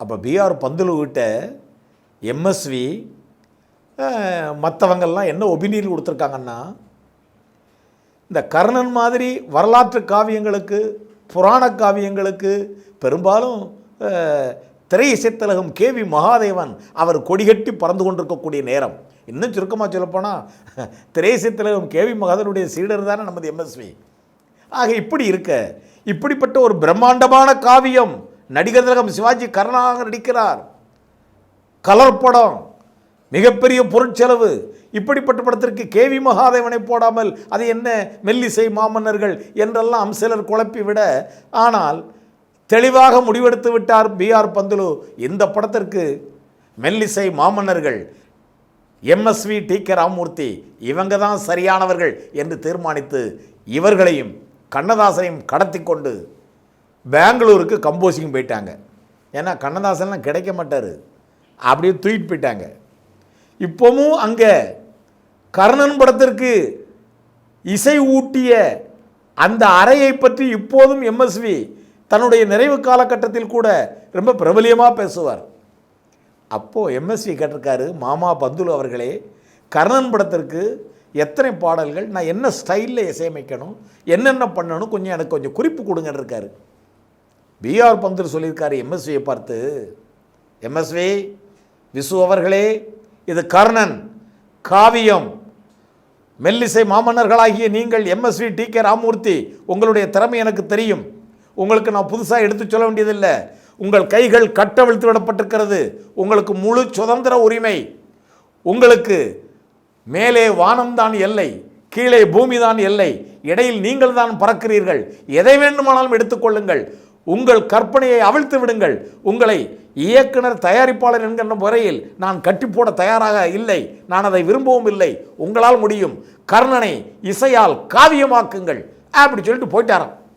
அப்போ பிஆர் பந்துலு கிட்ட எம்எஸ்வி மற்றவங்கள்லாம் என்ன ஒபினியன் கொடுத்துருக்காங்கன்னா இந்த கர்ணன் மாதிரி வரலாற்று காவியங்களுக்கு புராண காவியங்களுக்கு பெரும்பாலும் திரை இசைத்தலகம் கேவி மகாதேவன் அவர் கொடிகட்டி பறந்து கொண்டிருக்கக்கூடிய நேரம். இன்னும் சுருக்கமாக சொல்லப்போனால் திரை இசைத்தலகம் கே வி மகாதேவனுடைய சீடர் தானே நமது எம்எஸ்வி ஆக இப்படி இருக்க இப்படிப்பட்ட ஒரு பிரம்மாண்டமான காவியம் நடிகர் திலகம் சிவாஜி கர்ணனாக நடிக்கிறார். கலர் படம் மிகப்பெரிய பொருட்செலவு. இப்படிப்பட்ட படத்திற்கு கேவி மகாதேவனை போடாமல் அது என்ன மெல்லிசை மாமன்னர்கள் என்றெல்லாம் சிலர் குழப்பி விட ஆனால் தெளிவாக முடிவெடுத்து விட்டார் பிஆர் பந்துலு. இந்த படத்திற்கு மெல்லிசை மாமன்னர்கள் எம்எஸ்வி டி கே ராமூர்த்தி இவங்க தான் சரியானவர்கள் என்று தீர்மானித்து இவர்களையும் கண்ணதாசனையும் கடத்தி கொண்டு பெங்களூருக்கு கம்போசிங் போயிட்டாங்க. ஏன்னா கண்ணதாசன்லாம் கிடைக்க மாட்டார். அப்படியே தூக்கிட்டு போயிட்டாங்க. இப்போவும் அங்கே கர்ணன் படத்திற்கு இசை ஊட்டிய அந்த அறையை பற்றி இப்போதும் எம்எஸ்வி தன்னுடைய நிறைவு காலகட்டத்தில் கூட ரொம்ப பிரபலியமாக பேசுவார். அப்போது எம்எஸ்வி கேட்டிருக்காரு மாமா பந்துலு அவர்களே கர்ணன் படத்திற்கு எத்தனை பாடல்கள் நான் என்ன ஸ்டைலில் இசையமைக்கணும் என்னென்ன பண்ணணும் கொஞ்சம் எனக்கு கொஞ்சம் குறிப்பு கொடுங்கன்னு இருக்காரு. பிஆர் பந்தர் சொல்லியிருக்காரு எம்எஸ்வியை பார்த்து. எம்எஸ்வி விசு அவர்களே இது கர்ணன் காவியம் மெல்லிசை மாமன்னர்களாகிய நீங்கள் எம்எஸ்வி டி கே ராமூர்த்தி உங்களுடைய திறமை எனக்கு தெரியும். உங்களுக்கு நான் புதுசாக எடுத்து சொல்ல வேண்டியதில்லை. உங்கள் கைகள் கட்டவிழ்த்து விடப்பட்டிருக்கிறது. உங்களுக்கு முழு சுதந்திர உரிமை. உங்களுக்கு மேலே வானம்தான் எல்லை கீழே பூமிதான் எல்லை. இடையில் நீங்கள் தான் பறக்கிறீர்கள். எதை வேண்டுமானாலும் எடுத்துக்கொள்ளுங்கள் உங்கள் கற்பனையை அவிழ்த்து விடுங்கள். உங்களை இயக்குனர் தயாரிப்பாளர் என்கின்ற முறையில் நான் கட்டி போட தயாராக இல்லை. நான் அதை விரும்பவும் இல்லை. உங்களால் முடியும். கர்ணனை இசையால் காவியமாக்குங்கள். அப்படி சொல்லிட்டு போயிட்டாராம்.